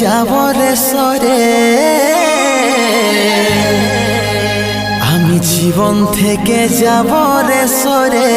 যাব রে সরে। আমি জীবন থেকে যাব রে সরে।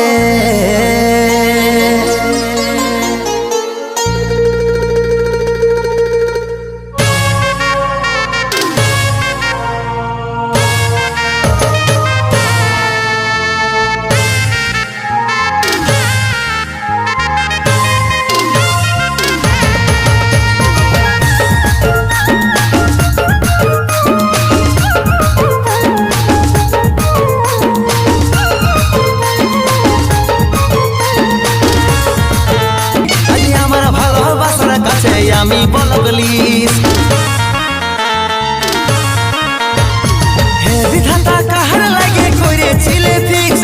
আমি বলগলিস হে বিধাতা, কাহার লাগে করেছিলে ফিক্স?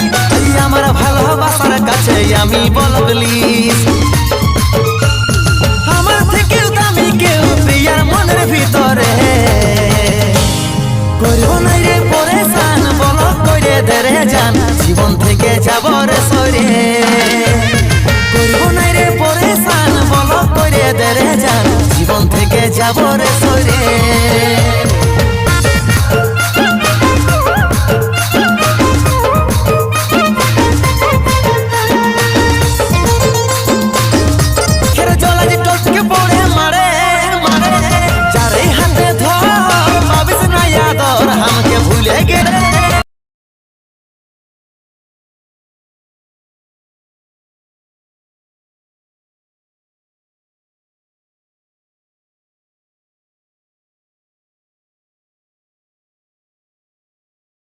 আমার ভালোবাসার কাছে আমি বলগলিস আমার থেকেও দামি কেউ প্রিয়ার মনের ভিতরে। করব না রে বল করে দেরে যান। জীবন থেকে যাব রে সরে পরেশান বল